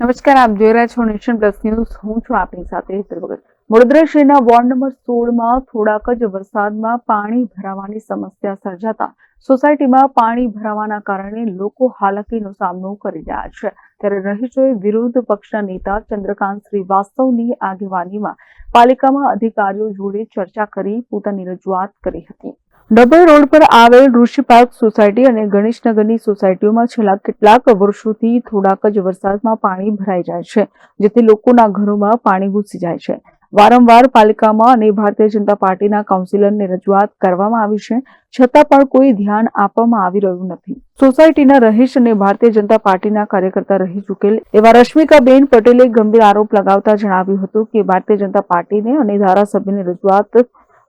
નમસ્કાર, આપ જોઈ રહ્યા છો નેશન પ્લસ ન્યૂઝ. હું છું આપની સાથે હેતલ ભગત. વડોદરા વોર્ડ નંબર સોળમાં થોડાક જ વરસાદમાં પાણી ભરાવાની સમસ્યા સર્જાતા સોસાયટીમાં પાણી ભરાવાના કારણે લોકો હાલાકીનો સામનો કરી રહ્યા છે. ત્યારે રહીશોએ વિરોધ પક્ષના નેતા ચંદ્રકાંત શ્રીવાસ્તવની આગેવાનીમાં પાલિકામાં અધિકારીઓ જોડે ચર્ચા કરી પોતાની રજૂઆત કરી હતી. ડભોઈ રોડ પર આવેલ ઋષિ પાર્ક સોસાયટી અને ગણેશનગરની સોસાયટીઓમાં છેલ્લા કેટલાક વર્ષોથી થોડાક જ વરસાદમાં પાણી ભરાઈ જાય છે, જેથી લોકોના ઘરોમાં પાણી ઘૂસી જાય છે. વારંવાર પાલિકામાં અને ભારતીય જનતા પાર્ટીના કાઉન્સિલરને રજૂઆત કરવામાં આવી છે, છતાં પણ કોઈ ધ્યાન આપવામાં આવી રહ્યું નથી. સોસાયટીના રહીશ અને ભારતીય જનતા પાર્ટીના કાર્યકર્તા રહી ચૂકેલ એવા રશ્મિકાબેન પટેલે ગંભીર આરોપ લગાવતા જણાવ્યું હતું કે ભારતીય જનતા પાર્ટીને અને ધારાસભ્યની રજૂઆત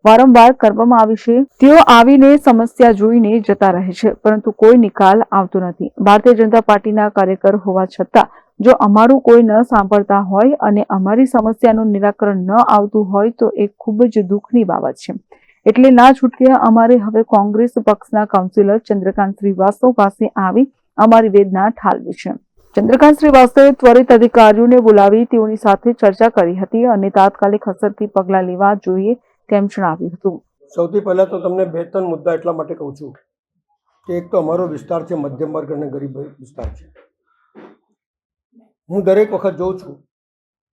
વારંવાર કરવામાં આવી છે. તેઓ આવીને સમસ્યા જોઈને જતા રહે છે, પરંતુ કોઈ નિકાલ આવતો નથી. ભારતીય જનતા પાર્ટીના કાર્યકર હોવા છતાં, જો અમારું કોઈ ન સાંભળતા હોય અને અમારી સમસ્યાનું નિરાકરણ ન આવતું હોય, તો એ ખૂબ જ દુઃખની બાબત છે. એટલે ના છૂટકે અમારે હવે કોંગ્રેસ પક્ષના કાઉન્સિલર ચંદ્રકાંત શ્રીવાસ્તવ પાસે આવી અમારી વેદના ઠાલવી છે. ચંદ્રકાંત શ્રીવાસ્તવે ત્વરિત અધિકારીઓને બોલાવી તેઓની સાથે ચર્ચા કરી હતી અને તાત્કાલિક અસરથી પગલાં લેવા જોઈએ તેમ જણાવ્યું હતું? સૌથી પહેલાં તો તમને બે ત્રણ મુદ્દા એટલા માટે કહું છું કે એક તો અમારો વિસ્તાર છે, મધ્યમ વર્ગ અને ગરીબ વિસ્તાર છે. હું દરેક વખત જોઉં છું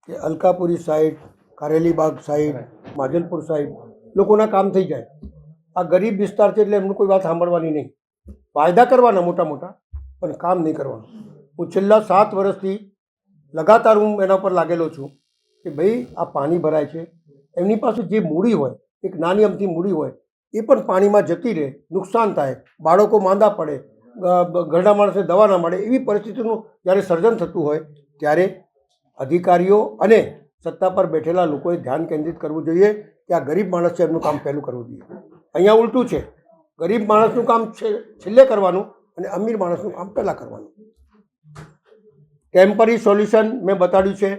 કે Alkapuri side, Karelibaug side, Manjalpur side લોકોના કામ થઈ જાય. આ ગરીબ વિસ્તાર છે એટલે એમનું કોઈ વાત સાંભળવાની નહીં. વાયદા કરવાના મોટા મોટા, પણ કામ નહીં કરવાનું. હું છેલ્લા સાત વર્ષથી લગાતાર હું એના પર લાગેલો છું કે ભાઈ આ પાણી ભરાય છે એમની પાસે જે મૂડી હોય, એક નાની અમથી મૂડી હોય, એ પણ પાણીમાં જતી રહે, નુકસાન થાય, બાળકો માંદા પડે ઘરડા માણસને દવા ના મળે એવી પરિસ્થિતિનું જ્યારે સર્જન થતું હોય, ત્યારે અધિકારીઓ અને સત્તા પર બેઠેલા લોકોએ ધ્યાન કેન્દ્રિત કરવું જોઈએ કે આ ગરીબ માણસ છે, એમનું કામ પહેલું કરવું જોઈએ. અહીંયા ઉલટું છે, ગરીબ માણસનું કામ છેલ્લે કરવાનું અને અમીર માણસનું કામ પહેલાં કરવાનું. ટેમ્પરરી સોલ્યુશન મેં બતાડ્યું છે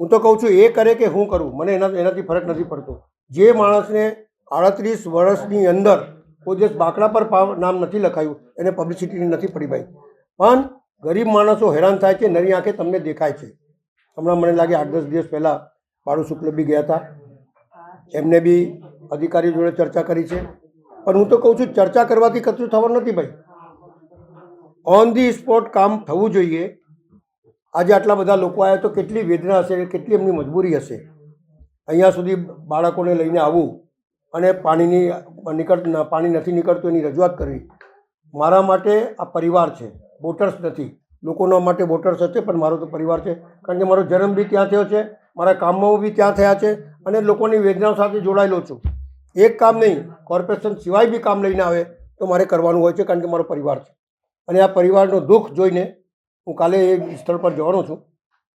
હું તો કહું છું, એ કરે કે હું કરું? મને એના એનાથી ફરક નથી પડતો. જે માણસને આડત્રીસ વર્ષની અંદર કોઈ દિવસ બાકડા પર નામ નથી લખાયું, એને પબ્લિસિટી નથી પડી ભાઈ. પણ ગરીબ માણસો હેરાન થાય છે, નરી આંખે તમને દેખાય છે. હમણાં મને લાગે આઠ દસ દિવસ પહેલાં પાડુ શુક્લ બી ગયા હતા. એમને બી અધિકારી જોડે ચર્ચા કરી છે. પણ હું તો કહું છું, ચર્ચા કરવાથી કશું થવાનું નથી ભાઈ. ઓન ધી સ્પોટ કામ થવું જોઈએ. આજે આટલા બધા લોકો આવ્યા તો કેટલી વેદના હશે, કેટલી એમની મજબૂરી હશે? અહીંયા સુધી બાળકોને લઈને આવવું અને પાણીની, નીકળ, પાણી નથી નીકળતું એની રજૂઆત કરવી મારા માટે આ પરિવાર છે વોટર્સ નથી. લોકોના માટે વોટર્સ હશે, પણ મારો તો પરિવાર છે. કારણ કે મારો જન્મ બી ત્યાં થયો છે, મારા કામમાં બી ત્યાં થયા છે અને લોકોની વેદનાઓ સાથે જોડાયેલો છું. એક કામ નહીં, કોર્પોરેશન સિવાય બી કામ લઈને આવે તો મારે કરવાનું હોય છે, કારણ કે મારો પરિવાર છે. અને આ પરિવારનો દુઃખ જોઈને હું કાલે એ સ્થળ પર જવાનો છું.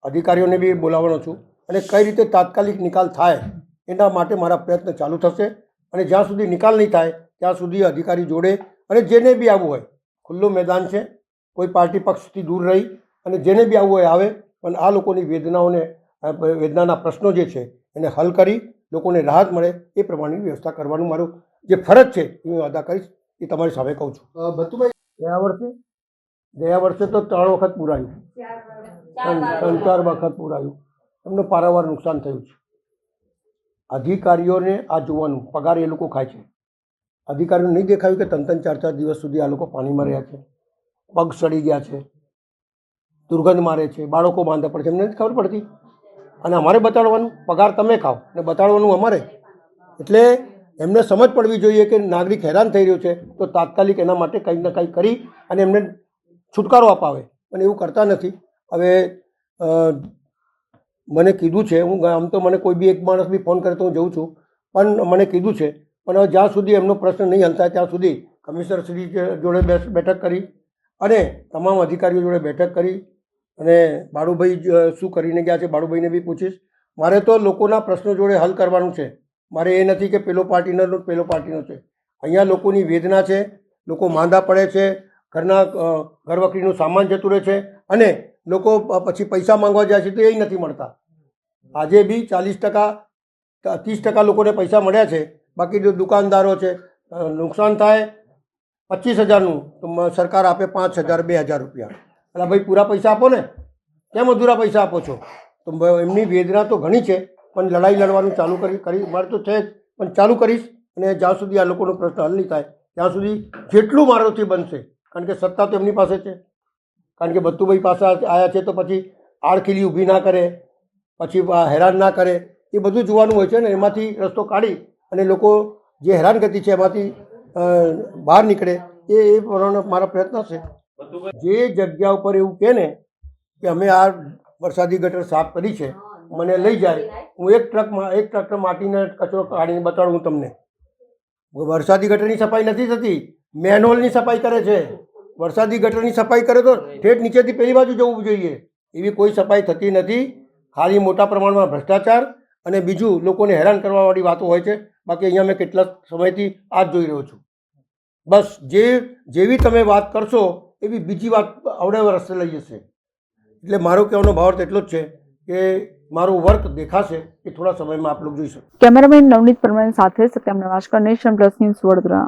અધિકારીઓને બી બોલાવવાનો છું અને કઈ રીતે તાત્કાલિક નિકાલ થાય એના માટે મારા પ્રયત્ન ચાલુ થશે અને જ્યાં સુધી નિકાલ નહીં થાય ત્યાં સુધી અધિકારી જોડે અને જેને બી આવવું હોય ખુલ્લું મેદાન છે કોઈ પાર્ટી પક્ષથી દૂર રહી અને જેને બી આવવું હોય આવે પણ આ લોકોની વેદનાઓને વેદનાના પ્રશ્નો જે છે એને હલ કરી લોકોને રાહત મળે એ પ્રમાણેની વ્યવસ્થા કરવાનું મારું જે ફરજ છે એ હું અદા કરીશ એ તમારી સામે કહું છું. ભતુભાઈ ગયા વર્ષે ગયા વર્ષે તો ત્રણ વખત પૂરાયું. ત્રણ ચાર વખત પુરાયું. એમનું પારાવાર નુકસાન થયું છે. અધિકારીઓને આ જોવાનું પગાર એ લોકો ખાય છે. અધિકારીઓને નહીં દેખાયું કે ત્રણ ત્રણ ચાર ચાર દિવસ સુધી આ લોકો પાણીમાં રહ્યા છે. પગ સડી ગયા છે. દુર્ગંધ મારે છે. બાળકો બાંધા પડે છે. એમને નથી ખબર પડતી. અને અમારે બતાડવાનું પગાર તમે ખાઓ. અને બતાડવાનું અમારે. એટલે એમને સમજ પડવી જોઈએ કે નાગરિક હેરાન થઈ રહ્યો છે તો તાત્કાલિક એના માટે કંઈક ને કંઈક કરી અને એમને છુટકારો અપાવે. અને એવું કરતા નથી. હવે મને કીધું છે, હું આમ તો મને કોઈ બી એક માણસ બી ફોન કરે તો હું જઉં છું. પણ મને કીધું છે, પણ હવે જ્યાં સુધી એમનો પ્રશ્ન નહીં હલતા ત્યાં સુધી કમિશનર શ્રી જોડે બેઠક કરી અને તમામ અધિકારીઓ જોડે બેઠક કરી અને બાળુભાઈ શું કરીને ગયા છે બાળુભાઈને બી પૂછીશ. મારે તો લોકોના પ્રશ્નો જોડે હલ કરવાનું છે. મારે એ નથી કે પેલો પાર્ટીનો પેલો પાર્ટીનો છે. અહીંયા લોકોની વેદના છે, લોકો માંદા પડે છે ઘરના ઘરવખરીનું સામાન જતું રહે છે અને લોકો પછી પૈસા માંગવા જાય છે તો એ નથી મળતા. આજે બી ચાલીસ ટકા ત્રીસ ટકા લોકોને પૈસા મળ્યા છે. બાકી જો દુકાનદારો છે નુકસાન થાય પચીસ હજારનું, તો સરકાર આપે પાંચ હજાર, બે હજાર રૂપિયા. એટલે ભાઈ, પૂરા પૈસા આપો ને. કેમ અધૂરા પૈસા આપો છો? તો એમની વેદના તો ઘણી છે, પણ લડાઈ લડવાનું ચાલુ કરી કરી, મારે તો છે જ. પણ ચાલુ કરીશ અને જ્યાં સુધી આ લોકોનો પ્રશ્ન હલ નહીં થાય, ત્યાં સુધી જેટલું મારાથી બનશે કારણ કે સત્તા તો એમની પાસે છે. કારણ કે બત્તુભાઈ પાસે આવ્યા છે તો પછી આડખીલી ઊભી ના કરે, પછી હેરાન ના કરે, એ બધું જોવાનું હોય છે ને, એમાંથી રસ્તો કાઢી અને લોકો જે હેરાનગતિ છે એમાંથી બહાર નીકળે, એ એ પ્રમાણે મારા પ્રયત્ન છે. જે જગ્યા ઉપર એવું કહે ને કે અમે આ વરસાદી ગટર સાફ કરી છે, મને લઈ જાય, હું એક ટ્રકમાં એક ટ્રક માટીને કચરો કાઢીને બતાડું તમને. વરસાદી ગટરની સફાઈ નથી થતી. મેનહોલની સફાઈ કરે છે. વરસાદી ગટરની સફાઈ કરે તો ઠેઠ નીચેથી પેલી બાજુ જવું જોઈએ. એવી કોઈ સફાઈ થતી નથી. ખાલી મોટા પ્રમાણમાં ભ્રષ્ટાચાર અને બીજું લોકોને હેરાન કરવાવાળી વાતો હોય છે. બાકી અહીંયા મેં કેટલા સમયથી આ જ જોઈ રહ્યો છું. બસ જે, જેવી તમે વાત કરશો એવી બીજી વાત આવડે રસ્તે લઈ જશે. એટલે મારો કહેવાનો ભાવ એટલો જ છે કે મારું વર્ક દેખાશે એ થોડા સમયમાં આપ લોકો જોઈ શકો. કેમેરામેન નવનીત પરમાર સાથે Satyam Navashankar, Nation Plus News Vadodara.